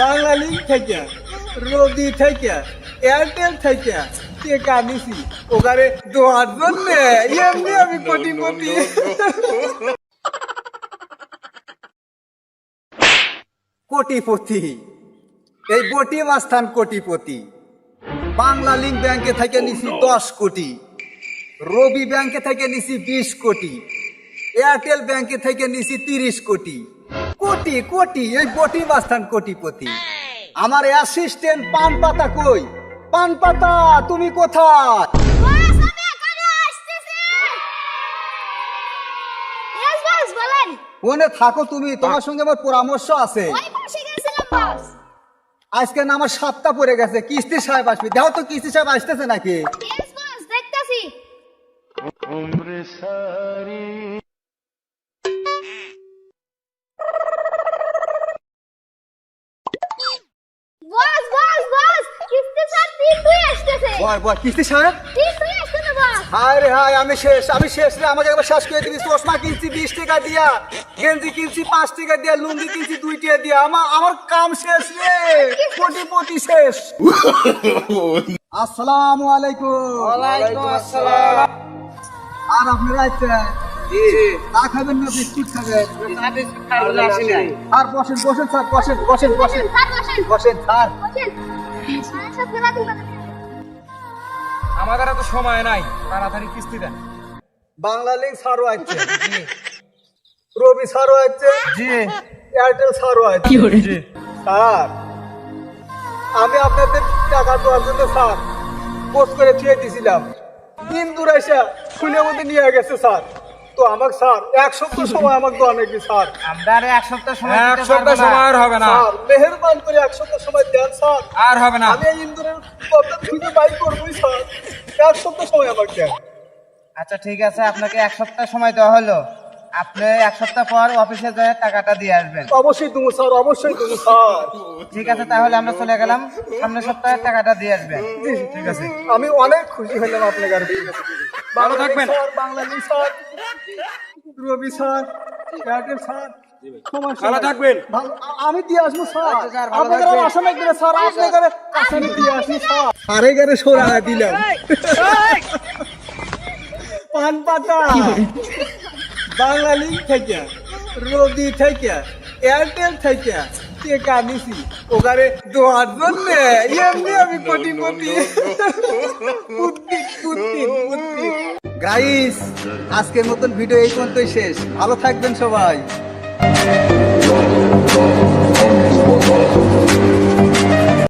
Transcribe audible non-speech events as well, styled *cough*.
বাঙালি থেকে রবি থেকে এয়ারটেল থেকে টেকা নিছি। ওখানে দোয়ার জন্য, এমনি আমি কোটিপতি কোটিপতি, এই বটি মাস্থান কোটিপতি। বাংলা লিঙ্ক ব্যাংকে থেকে নিছি দশ কোটি। রবি ব্যাংকে থেকে নিছি বিশ কোটি। এয়ারটেল ব্যাংকে থেকে নিছি তিরিশ কোটি। কোটি কোটি এই বটি মাস্থান কোটিপতি। আমার অ্যাসিস্ট্যান্ট পান পাতা কই? পান পাতা তুমি কোথায়? বস আমি এখানে আসতেছি ইয়েস বস বলেন ওনে থাকো তুমি তোমার সঙ্গে আমার পরামর্শ আছে। ওই পাশে গেছিলাম বস আজকে না আমার সাতটা পড়ে গেছে কিস্তি সাহেব আসবে। দেখো তো কিস্তি সাহেব আসতেছে নাকি? দেখতাছি। বয় বয় কিস্তি বস হায় রে হায় আমি শেষ আমি শেষ রে আমাকে একবার শেষ করে দিবি। চশমা কিনছি বিশ টাকা দিয়া। গেঞ্জি কিনছি পাঁচ টাকা দিয়া। লুঙ্গি কিনছি দুই টাকা দিয়া। আমার আমার কাম শেষ রে। কোটি কোটি শেষ। আসসালামু আলাইকুম। ওয়ালাইকুম আসসালাম। আর আপনারা আছেন চা খাবেন না বিস্কুট খাবেন? আর বসেন বসেন স্যার বসেন বসেন বসেন। স্যার বসেন। বসেন স্যার। আমাদের এত সময় নাই তাড়াতাড়ি কিস্তি দেন। বাংলা লিঙ্ক ছাড়ও আছে রবি ছাড়ও আছে জি। এয়ারটেল ছাড়ও আছে জি। স্যার আমি আপনাদের টাকা দেওয়ার জন্য স্যার পোস্ট করে থুয়ে দিয়েছিলাম দিন দূর আসা খুলে মধ্যে নিয়ে গেছে স্যার। তো আমাকে স্যার এক সপ্তাহ সময় আমাকে দেওয়া নাকি স্যার? আমরা আর এক সপ্তাহ সময় এক সপ্তাহ সময় আর হবে না। স্যার মেহরবান করে এক সপ্তাহ সময় দেন স্যার। আর হবে না। আমি ইন্দুরের কথা খুঁজে বাই করবোই স্যার। এক সপ্তাহ সময় আমাকে দেন। আচ্ছা ঠিক আছে আপনাকে এক সপ্তাহ সময় দেওয়া হলো। আপনি এক সপ্তাহ পর অফিসে যায় টাকাটা দিয়ে আসবেন। অবশ্যই তুমি স্যার অবশ্যই তুমি স্যার। ঠিক আছে তাহলে আমরা চলে গেলাম। সামনের সপ্তাহে টাকাটা দিয়ে আসবেন। ঠিক আছে। আমি অনেক খুশি হলাম আপনার কাছে ভালো থাকবেন। ভালো থাকবেন। আমি দিয়ে আসব স্যার। আপনাদের থাকবেন। আশা স্যার? আমি দিয়ে আসি স্যার। আরে গারে সোরা দিলাম। পান পাতা। বাংলা? লিঙ্ক থেকে রবি থেকে এয়ারটেল থেকে টেকা নিছি। ওখানে দোয়ার জন্য এমনি আমি কোটি কোটি *laughs* গাইস আজকের মতন ভিডিও এই পর্যন্তই শেষ। ভালো থাকবেন সবাই।